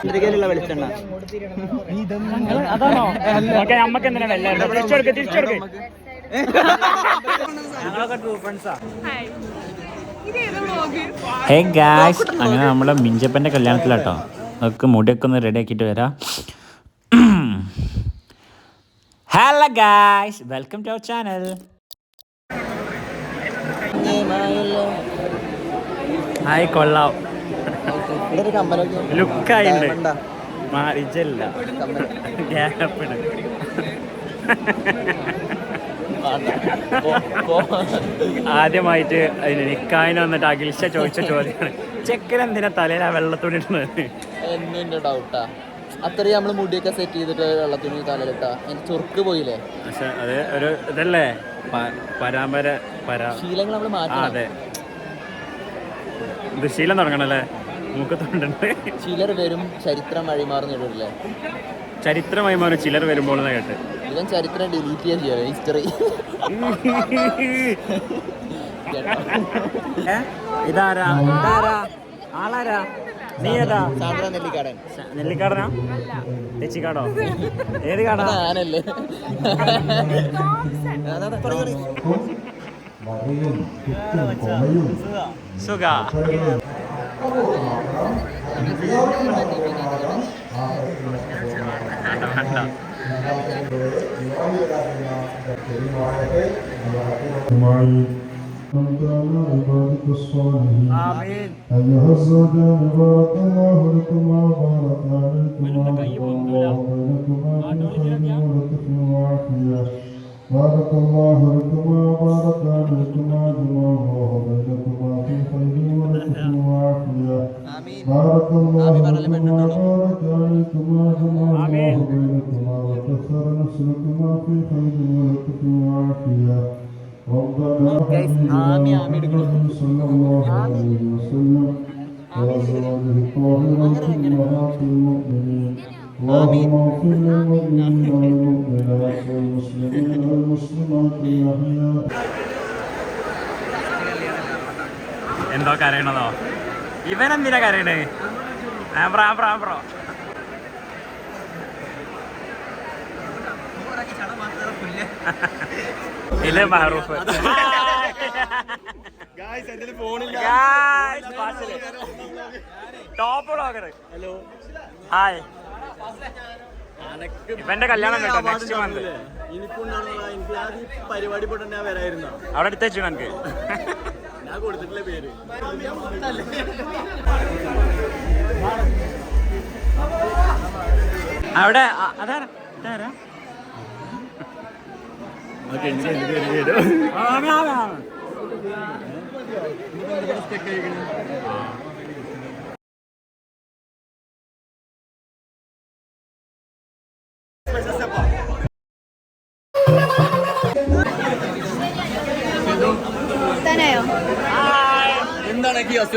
ചന്ദ്രികയിലുള്ള വെളിച്ചെണ്ണ. അതാണോ? ഓക്കെ നമ്മക്ക് എന്തിനാ വെല്ല തിരിച്ചെടുക്ക് തിരിച്ചെടുക്ക് ഞങ്ങളൊക്കെ ട്രൂ ഫ്രണ്ട്സാ ഹേ ഗായ്സ് അങ്ങനെ നമ്മളെ മിഞ്ചപ്പന്റെ കല്യാണത്തിലാട്ടോ. നമുക്ക് മുടിയൊക്കെ ഒന്ന് റെഡി ആക്കിയിട്ട് വരാം. Hello guys welcome to our channel hi കൊള്ളാം. ഒരു കമ്മലൊക്കെ ആ. മാറിച്ചല്ല. ഗ്യാപ്പിട്. ആദ്യമായിട്ട് അതിന് നിക്കായിന് വന്നിട്ട് അഖിൽഷ ചോദിച്ച ചോദ്യമാണ് ചെക്കൻ എന്തിനാ തലയിൽ ആ വെള്ളത്തുണി ഇടുന്നത്? എന്നും ഡൗട്ടാ അത്രയും നമ്മൾ മുടിയൊക്കെ സെറ്റ് ചെയ്തിട്ട് വെള്ളത്തുണി തലയിലിട്ടാ. എനിക്ക് ചുർക്ക് പോയില്ലേ? പക്ഷെ അത് ഒരു ഇതല്ലേ? പരാമ്പര പരാ ശീലങ്ങൾ നമ്മൾ ആ മാറ്റണം അതെ. ഇത് ശീലം തുടങ്ങണല്ലേ മൂക്കത്തുണ്ടുണ്ട്. ചിലർ വരും ചരിത്രം വഴിമാറുന്നിടല്ലേ ചരിത്രമായി മാറും ചിലർ വരുമ്പോൾ എന്ന് കേട്ട്? ഇവൻ ചരിത്രം ഡിലീറ്റ് ചെയ്യാൻ ചെയ്യാം ഹിസ്റ്ററി? ഇതാരാ? ഇതാരാ? ആളാരാ? നീ ഏതാ? സാന്ദ്ര നെല്ലിക്കാടൻ. നെല്ലിക്കാടനാ? തെച്ചിക്കാടോ? ഏത് കാടാ? ഞാനല്ലേ. സുഖ? آمين أيها الزوجان بارك الله لكما وبارك عليكما وبارك بينكما بالخير واللطف والعافية بارك الله لكما وبارك عليكما جمع الله بينكما في خير ولطف وعافية بارك الله لكما وبارك عليكما جمع الله بينكما وكثر نسلكما في خير ولطف وعافية ربنا آمين، آمين. محمد صلى الله عليه وسلم وأزواجه الطاهرات أمهات المؤمنين اللهم اغفر للمؤمنين والمؤمنات والمسلمين والمسلمات الأحياء എന്തോ കരയണതോ ഇവൻ എന്തിനാ കരയണേ ആബ്രോ ആബ്രോ ആബ്രോ ഇത് Mahroof top blogger hello hi ഇവന്റെ കല്യാണം കേട്ടോ നെക്സ്റ്റ് മന്ത് പരിപാടി ഞാൻ വരായിരുന്നു. അവിടെ എടുത്തേച്ചു എനിക്ക് ഞാൻ കൊടുത്തിട്ടില്ല പേര്. അവിടെ അതാരാ? ഇതാരാ? ആ,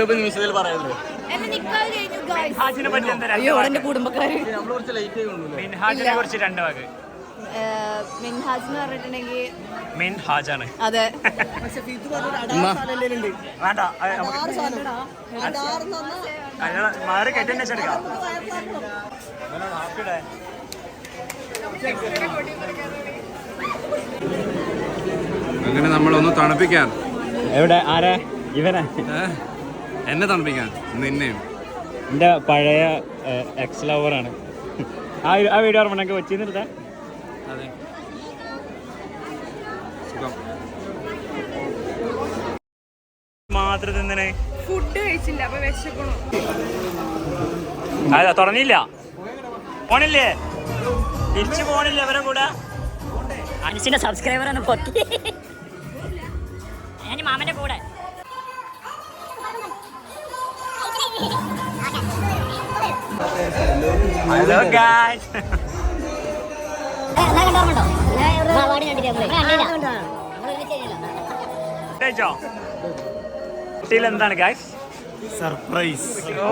അസുലഭ നിമിഷത്തിൽ പറയുന്നത് മിൻഹാജിനെ പറ്റി എന്താ അയ്യോ എന്റെ കുടുംബക്കാര്. നമ്മൾ കുറച്ച് ലേറ്റ് മിൻഹാജിനെ കുറിച്ച് രണ്ട് വാക്ക്. മിൻഹാജ് എന്ന് പറഞ്ഞിട്ടുണ്ടെങ്കിൽ മിൻഹാജാണ്. അതെ. വേണ്ട മാറി അങ്ങനെ നമ്മളൊന്ന് തണുപ്പിക്കാൻ എവിടെ? ആരാ? ഇവനെ? എന്നെ തണുപ്പിക്കാൻ? നിന്നെയും എന്റെ പഴയ എക്സ് ലവറാണ് ആ ആ വീഡിയോ ഓർമ്മ ഞങ്ങൾക്ക് വെച്ച് നിർത്താൻ അതെ. മാത്രം തിന്നണേ ഫുഡ് കഴിച്ചില്ല അപ്പൊ വിശക്കണു അതാ തുറന്നില്ല. പോണില്ലേ? തിരിച്ചു പോണില്ല അവരെ കൂടെ? അനുസിന്റെ സബ്സ്ക്രൈബർ ഒന്ന് പൊട്ടി. ഞാൻ മാമന്റെ കൂടെ. ഹലോ ഗായ്സ് കുട്ടിയിൽ എന്താണ് ഗായ്സ് സർപ്രൈസ് ഓ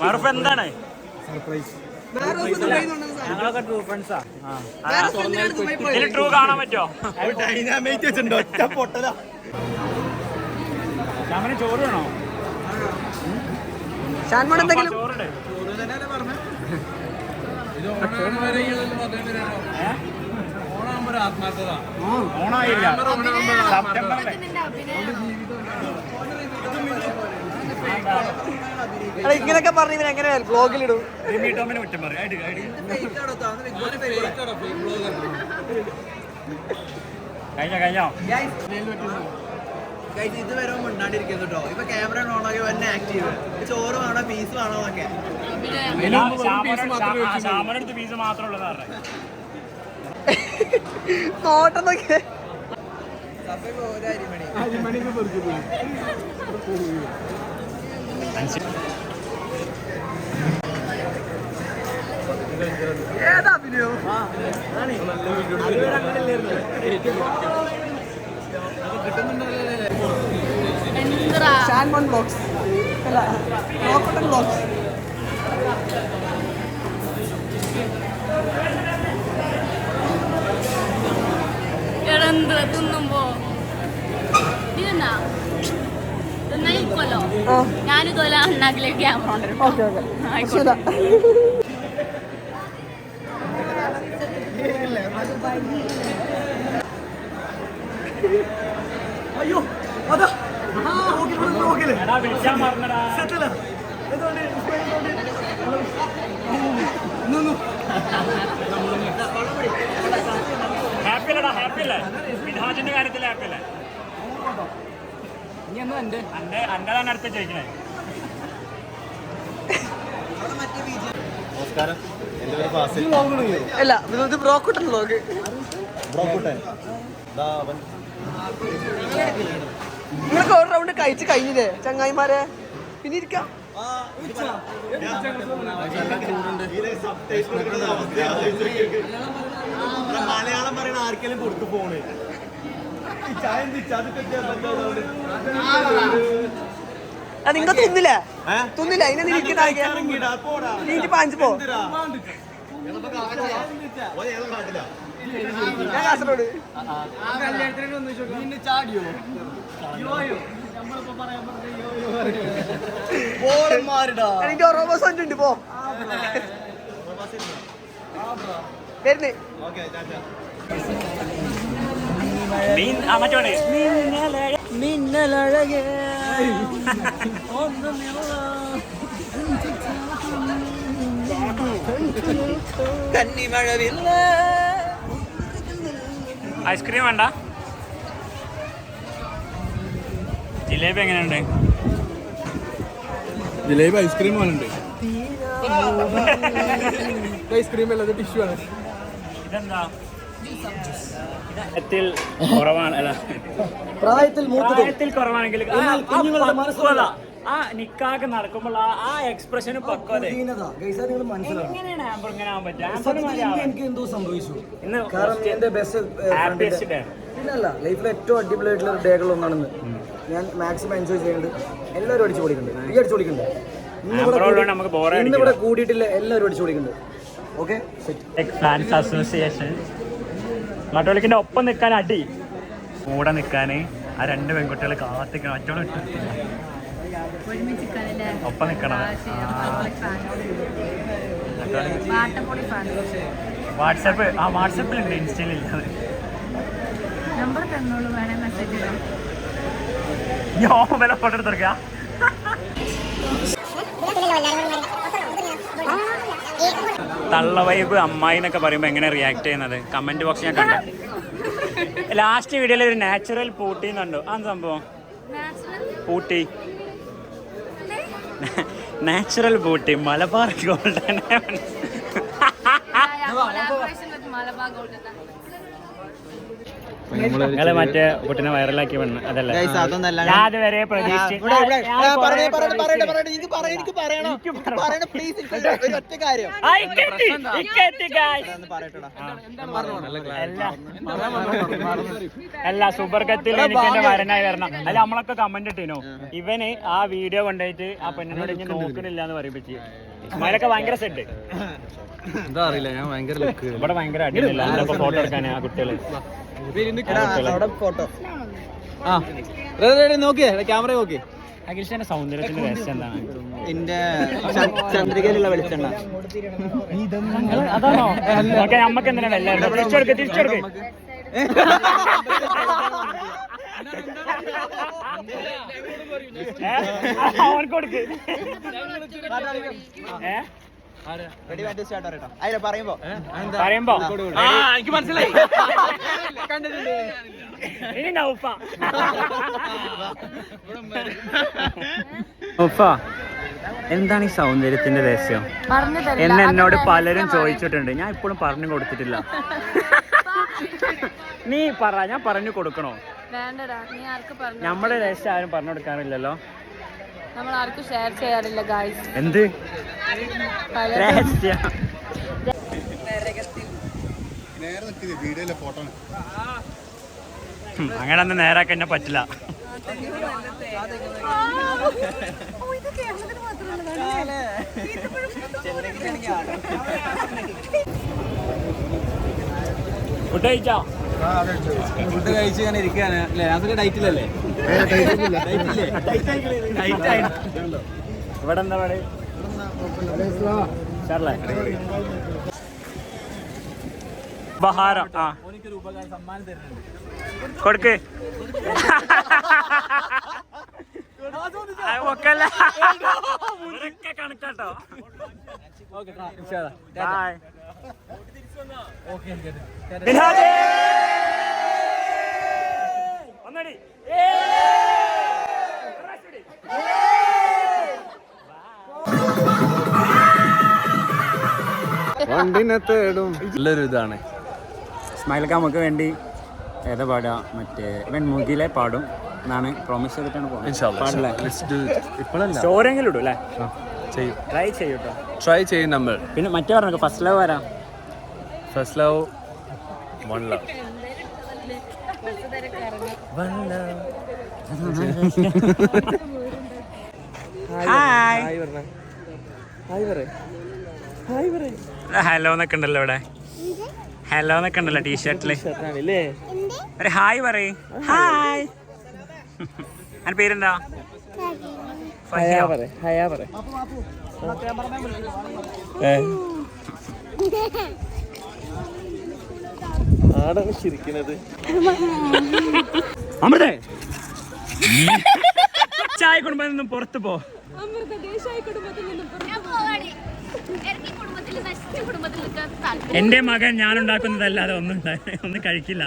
മറുപ്പ് എന്താണ്? സർപ്രൈസ് ഞങ്ങളൊക്കെ ട്രൂ ഫ്രണ്ട്സാ ഇതിൽ ട്രൂ കാണാൻ പറ്റോ ഡൈനാമൈറ്റ് വെച്ചിട്ടുണ്ട് ഒറ്റ പൊട്ടല. ശ്യാമിന് ചോറ് വേണോ? ഷാൻമോൻ എന്തെങ്കിലും ചോറുണ്ട്. ഓണായില്ല. ഇങ്ങനെയൊക്കെ പറഞ്ഞു ഇവൻ എങ്ങനെ ബ്ലോഗിലിടും കഴിഞ്ഞോ ടോമിനെ കുറ്റം ഇത് വരെ മിണ്ടാണ്ടിരിക്കുന്നു കേട്ടോ ഇപ്പൊ ക്യാമറ ഓൺ ആക്കി വന്നെ ആക്റ്റീവ് ചോറ് വേണോ പീസ് വേണോ എന്നൊക്കെ. ഫീസ് മാത്രമേ ഉള്ളൂ. പറഞ്ഞത് നോട്ടം നോക്കിയേ ഏതാ അഭിനയോ? എന്താ ഷാൻമോൺ ബ്ലോഗ്സ് അല്ല നോക്കട്ടൻ ബ്ലോഗ്സ് തിന്നുമ്പോ? ഇതെന്നാ തിന്നായിക്കോലോ ഞാനിതുപോലെ അണ്ണാക്കിലേക്ക് ക്യാമറ അയ്യോ ആയിക്കോട്ടെ എടാ വിളിച്ചാൻ പറഞ്ഞടാ. ഹാപ്പി അല്ലടാ ഹാപ്പി അല്ലേ മിൻഹാജിന്റെ കാര്യത്തിൽ ഹാപ്പി അല്ലേ അന്റെ? അന്റെ തന്നെ അടുത്ത് ചോദിക്കണേ. നമസ്കാരം. എന്റെ പേര് ഫാസിൽ. അല്ല ഇത് ബ്രോക്കട്ടൻ ബ്ലോഗ് ബ്രോക്കുട്ടൻ. നിങ്ങളൊക്കെ ഒരു റൗണ്ട് കഴിച്ച് കഴിഞ്ഞില്ലേ ചങ്ങായിമാരെ? പിന്നെ ഇരിക്കാം. മലയാളം പറയണ ആർക്കെങ്കിലും കൊടുത്തു പോണ് നിങ്ങൾ തിന്നില്ലേ തിന്നില്ല അതിനെ നിനക്ക് നീറ്റ് പാഞ്ചു പോ. കാസർഗോഡ് എനിക്ക് ഉണ്ട് പോ. വരുന്നേ. മീൻ ആ മറ്റോടെ മിന്നലഴകേ കന്നിമഴവില്ല. ഐസ്ക്രീം വേണ്ട. ജിലേബി എങ്ങനെയുണ്ട്? ജിലേബി ഐസ്ക്രീം വേണുണ്ട് ഐസ്ക്രീം അല്ലാതെ ടിഷ്യൂ ആണ്. ഇതെന്താ? പ്രായത്തിൽ കുറവാണ് അല്ല. പ്രായത്തിൽ പ്രായത്തിൽ കുറവാണെങ്കിൽ ആ, നിക്കാക്ക് നടക്കുമ്പോൾ ആ എക്സ്പ്രഷന് പക്വത. എങ്ങനെയാണ് ആംബർ ഇങ്ങനെ ആവാൻ പറ്റുക. എനിക്ക് എന്തോ സംഭവിച്ചു. കാരണം എന്റെ ബെസ്റ്റ് പിന്നല്ല ലൈഫിലെ ഏറ്റവും അടിപൊളിയായിട്ടുള്ള ഞാൻ മാക്സിമം എൻജോയ് ചെയ്യുന്നുണ്ട് എല്ലാവരും അടിച്ചു പൊളിക്കുന്നുണ്ട് ഈ അടിച്ചു പൊളിക്കുന്നുണ്ട് ഇന്ന് ഇവിടെ ആംബർ ഉള്ളതുകൊണ്ട് കൂടി- നമുക്ക് ബോറേ ഇന്ന് ഇവിടെ കൂടിയിട്ടില്ല എല്ലാവരും അടിച്ചു പൊളിക്കുന്നുണ്ട് ഓക്കെ സെറ്റ് ഫാൻസ് അസോസിയേഷൻ ഒപ്പം നിൽക്കാൻ അടി. കൂടെ നിൽക്കാൻ ആ രണ്ട് പെൺകുട്ടികൾ കാത്തിക്കണം. മറ്റോളം ഒപ്പം നിൽക്കണം. വാട്സാപ്പ് ആ വാട്സാപ്പിലുണ്ട് ഇൻസ്റ്റയിലില്ല. നമ്പർ തന്നോളൂ വേണേ മെസ്സേജ് ഇടാം. യോ വില ഫോട്ടോ എടുത്തെടുക്കുക തള്ള വൈബ് അമ്മായി എന്നൊക്കെ പറയുമ്പോൾ എങ്ങനെ റിയാക്ട് ചെയ്യുന്നത്? കമന്റ് ബോക്സ് ഞാൻ കണ്ടു. ലാസ്റ്റ് വീഡിയോയിൽ ഒരു നാച്ചുറൽ പൂട്ടി എന്നുണ്ടോ. ആ സംഭവം? പൂട്ടി. Natural beauty Malabar golden Malabar gold നിങ്ങൾ മറ്റേ കുട്ടിനെ വൈറലാക്കി വന്നു അതല്ലേ? അതുവരെ. അല്ല. സുബർഗത്തിൽ സൂപ്പർ കത്തിൽ എനിക്ക് എന്റെ വരനായി വരണം. അല്ല നമ്മളൊക്കെ കമന്റ് ഇട്ടിനോ ഇവന് ആ വീഡിയോ കൊണ്ടുപോയിട്ട് ആ പെണ്ണിനോട് ഇനി നോക്കണില്ല എന്ന് പറയിപ്പിച്ച് ഇസ്മായിലൊക്കെ ഭയങ്കര സെറ്റ് എന്താ അറിയില്ല ഞാൻ ഭയങ്കര ലുക്ക് ഇവിടെ ഭയങ്കര അടിയില്ല ഫോട്ടോ എടുക്കാനാ ആ കുട്ടികൾ. ഫോട്ടോ ആ. റെഡി റെഡി നോക്കിയേ? ക്യാമറ നോക്കി അഖിൽഷന്റെ സൗന്ദര്യത്തിന്റെ രസം എന്താണ്? എന്റെ ചന്ദ്രികയിലുള്ള വെളിച്ചെണ്ണ. അതാണോ? ഓക്കെ നമ്മക്ക് എന്തിനാ വെല്ല തിരിച്ചെടുക്ക് തിരിച്ചെടുക്ക്? അവൻ കൊടുക്ക്. ഏ? അതിലെ പറയുമ്പോ. പറയുമ്പോ. എനിക്ക് മനസ്സിലായി. ഇനി നൗഫ നൗഫ എന്താണ് ഈ സൗന്ദര്യത്തിന്റെ രഹസ്യം? പറഞ്ഞു എന്നെ എന്നോട് പലരും ചോദിച്ചിട്ടുണ്ട്. ഞാൻ ഇപ്പോഴും പറഞ്ഞു കൊടുത്തിട്ടില്ല. നീ പറ ഞാൻ പറഞ്ഞു കൊടുക്കണോ? വേണ്ടടാ നീ ആർക്ക് പറഞ്ഞു നമ്മുടെ രഹസ്യം ആരും പറഞ്ഞു കൊടുക്കാറില്ലല്ലോ. നമ്മൾ ആർക്കും ഷെയർ ചെയ്യാറില്ല ഗായ്സ് എന്ത്? രഹസ്യം. അങ്ങനെ അന്ന് നേരാക്കാൻ എന്നെ പറ്റില്ല. ഫുഡ് കഴിച്ചോ? ഫുഡ് കഴിച്ച് ഇങ്ങനെ ഇരിക്കുകയാണ് അല്ലേ? അതൊക്കെ ഡയറ്റിലല്ലേ? ഇവിടെ എന്താ പാട് ബഹാരം ആ. കൊടുക്ക്. ഒക്കല്ല. കണക്കാട്ടോ. ബൈ നിഹാദേ! ഒന്നടി. വണ്ടിനെ തേടും. നല്ലൊരു ഇതാണ്. സ്മൈൽ നമുക്ക് വേണ്ടി ഏതാ പാടുക? മറ്റേ ഇവൻ മുഖിലെ പാടും. എന്നാണ് പ്രോമിസ് ചെയ്തിട്ടാണ് പോകുന്നത്. പാടില്ലേ? ഇപ്പോഴല്ല. സ്റ്റോറെങ്കിലും ഇടും അല്ലേ ചെയ്യും. ട്രൈ ചെയ്യൂട്ടോ ട്രൈ ചെയ്യും നമ്മൾ. പിന്നെ മറ്റേ പറഞ്ഞു ഫസ്റ്റ് ലവ് വരാം first love one love hi hello എന്നൊക്കെ ഉണ്ടല്ലോ ഇവിടെ. ഹലോ എന്നൊക്കെ ഉണ്ടല്ലോ ടീഷർട്ടിൽ ഒരു ഹായ് പറയ് ഹായ് അതിന്റെ പേരെന്താ ചിരിക്കുന്നത് അമൃതേ. ചായ കുടുംബത്തിൽ നിന്നും പുറത്തു പോ. അമൃത ദേശായി കുടുംബത്തിൽ നിന്നും എന്റെ മകൻ ഞാൻ ഉണ്ടാക്കുന്നതല്ലാതെ ഒന്നും ഒന്നും കഴിക്കില്ല.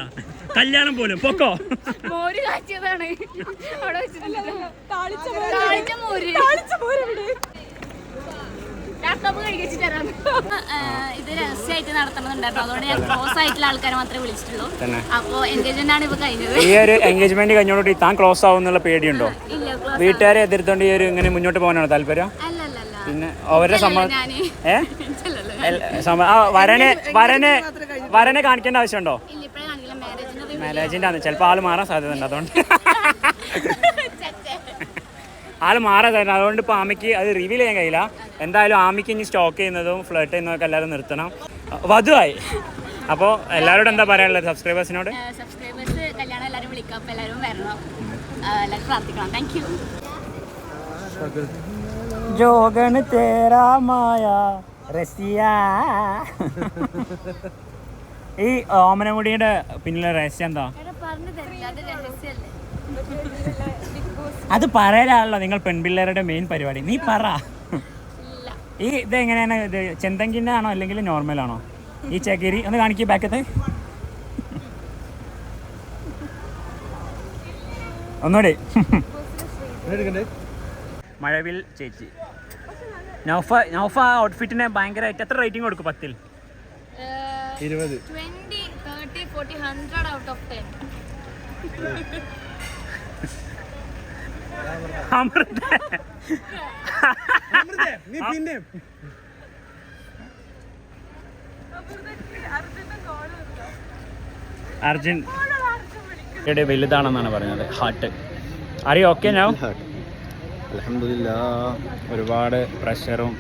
കല്യാണം പോലും. പൊക്കോ? മോര് കാച്ചിയതാണ്. അവിടെ ഇത് രഹസ്യമായിട്ട് നടത്തണമെന്നുണ്ടായിരുന്നു അതുകൊണ്ട് ഞാൻ ക്ലോസ് ആയിട്ടുള്ള ആൾക്കാരെ മാത്രമേ വിളിച്ചിട്ടുള്ളൂ. അപ്പോ എൻഗേജ്മെന്റ് ആണ് ഇപ്പൊ കഴിഞ്ഞത്. ഈ ഒരു എൻഗേജ്മെന്റ് കഴിഞ്ഞോടി താൻ ക്ലോസ് ആവുന്നുള്ള പേടിയുണ്ടോ? വീട്ടുകാരെ എതിർത്തോണ്ട് ഈ ഒരു ഇങ്ങനെ മുന്നോട്ട് പോകാനാണ് താല്പര്യം? പിന്നെ അവരുടെ സമ്മതം ഞാൻ. ഏ? ചെല്ലല്ലോ. എൽ- സമ്മ- ആ വരനെ വരനെ വരനെ കാണിക്കേണ്ട ആവശ്യമുണ്ടോ? ഇല്ല ഇപ്പഴേ കാണിക്കില്ല. മാരേജിന് മാനേജിന്റെ ആണ് ചിലപ്പോൾ ആൾ മാറാൻ സാധ്യത ഉണ്ട് അതുകൊണ്ട്. ആൾ മാറാൻ സാധ്യത അതുകൊണ്ട് ഇപ്പോൾ ആമിക്ക് അത് റിവീൽ ചെയ്യാൻ കഴിയില്ല. എന്തായാലും ആമിക്ക് ഇനി സ്റ്റോക്ക് ചെയ്യുന്നതും ഫ്ലേട്ട് ചെയ്യുന്നതൊക്കെ എല്ലാവരും നിർത്തണം. വധുവായി. അപ്പോൾ എല്ലാവരോടും എന്താ പറയാനുള്ളത്? സബ്സ്ക്രൈബേഴ്സിനോട് സബ്സ്ക്രൈബേഴ്സ് കല്യാണം എല്ലാവരും വിളിക്കാം. എല്ലാവരും വരണം. എല്ലാവരും പ്രാർത്ഥിക്കണം. താങ്ക് യു ജോഗണ് തേരാമായ റസിയ. ഈ ഓമനമുടിയുടെ പിന്നിലെ രഹസ്യം എന്താ? പറഞ്ഞു തരില്ല അത് പറയലാണല്ലോ നിങ്ങൾ പെൺപിള്ളേരുടെ മെയിൻ പരിപാടി. നീ പറ. ഈ ഇത് എങ്ങനെയാണ്? ഇത് ചെന്തങ്കിന്റെ ആണോ അല്ലെങ്കിൽ നോർമൽ ആണോ ഈ ചകിരി ഒന്ന് കാണിക്കൂ ബാക്കത്തെ ഒന്നുകൂടി. മഴവിൽ ചേച്ചി. നൗഫ നൗഫ ഔട്ട്ഫിറ്റിന് ഭയങ്കരമായിട്ട് എത്ര റേറ്റിംഗ് കൊടുക്കും പത്തിൽ? ഇരുപത്. അമൃത. നീ പിന്നെ. അർജുൻ. വലുതാണെന്നാണ് പറഞ്ഞത്. ഹാർട്ട് അറിയോ ഓക്കെ ഞാൻ അലഹമില്ല ഒരുപാട് പ്രഷറും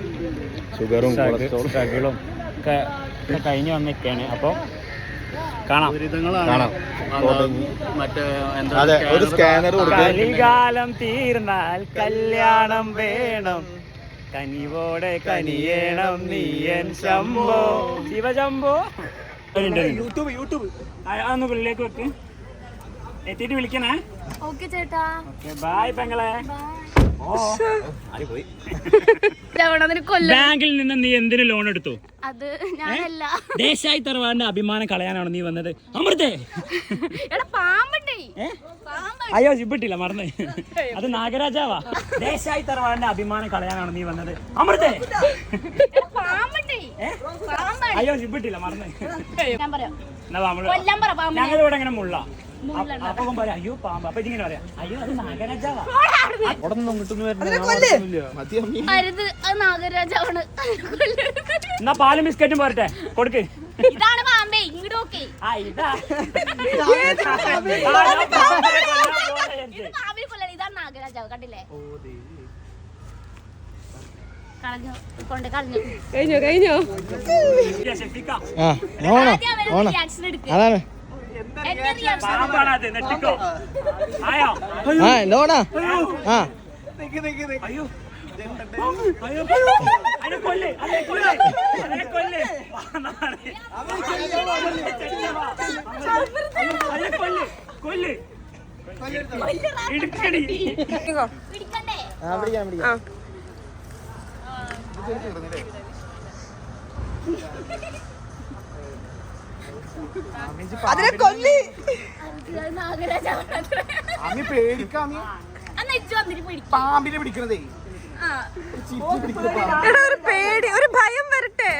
ഷുഗറും ഷഗിളും ഒക്കെ കഴിഞ്ഞ് വന്നിരിക്കുകയാണ് അപ്പോൾ കാണാം. കാണാം. അതെ ഒരു സ്കാനർ കലികാലം തീർന്നാൽ കല്യാണം വേണം. കനിവോടെ കനിയേണം നീയൻ ശംഭോ. ശിവശംഭോ. YouTube YouTube. അതൊന്ന് ഉള്ളിലേക്ക് വെക്ക്. എത്തിയിട്ട് വിളിക്കണേ. ഓക്കെ ചേട്ടാ. ഓക്കെ ബായ് പെങ്ങളെ. ബാങ്കിൽ നിന്ന് നീ എന്തിനു ലോൺ എടുത്തു? അത് ഞാനല്ല. ദേശായി തറവാടിന്റെ അഭിമാനം കളയാനാണ് നീ വന്നത്? അമൃതേ! അയ്യോ ചിപ്പിട്ടില്ല മറന്ന്. അത് നാഗരാജാവാ. ദേശായി തറവാടിന്റെ അഭിമാനം കളയാനാണ് നീ വന്നത്? അമൃതേ! എടാ പാമ്പണ്ടേ പാമ്പാണ്. അയ്യോ ചിപ്പിട്ടില്ല മറന്ന്. ഞാൻ പറയാം. ഞങ്ങൾ ഇങ്ങനെ മുള്ള. അപ്പൊ അവൻ പറയാം അയ്യോ പാമ്പ്. അപ്പൊ ഇതിങ്ങനെ പറയാം അയ്യോ അത് നാഗരാജാവാ. അരുത് അത് നാഗരാജാവാണ്. എന്നാ പാലും ബിസ്ക്കറ്റും പോരട്ടെ കൊടുക്ക്. ഇതാണ് പാമ്പേ ഇങ്ങോട്ട് നോക്കേ. ആ ഇതാ. പാമ്പിനെ ഇതാണ് നാഗരാജാവ് കണ്ടില്ലേ? കളഞ്ഞു കൊണ്ട് കളഞ്ഞു. കഴിഞ്ഞോ കഴിഞ്ഞോ? അതാണ്. പാമ്പാണത് നെറ്റിക്കോ ആയോ? ആ എന്തോണാ ആ. അയ്യോ. അയ്യോ. കൊല്ല് അതിനെ കൊല്ല് അതിനെ കൊല്ല്. കൊല്ലേ കൊല്ലേ കൊല്ല്. ഇടുക്കടി. പിടിക്കണ്ടേ ആ പിടിക്കാം പിടിക്കാം. അതിനെ കൊല്ലി. അമ്മി പിടിക്കും പാമ്പിനെ പിടിക്കണതേ. ആ. ഒരു പേടി ഒരു ഭയം വരട്ടെ.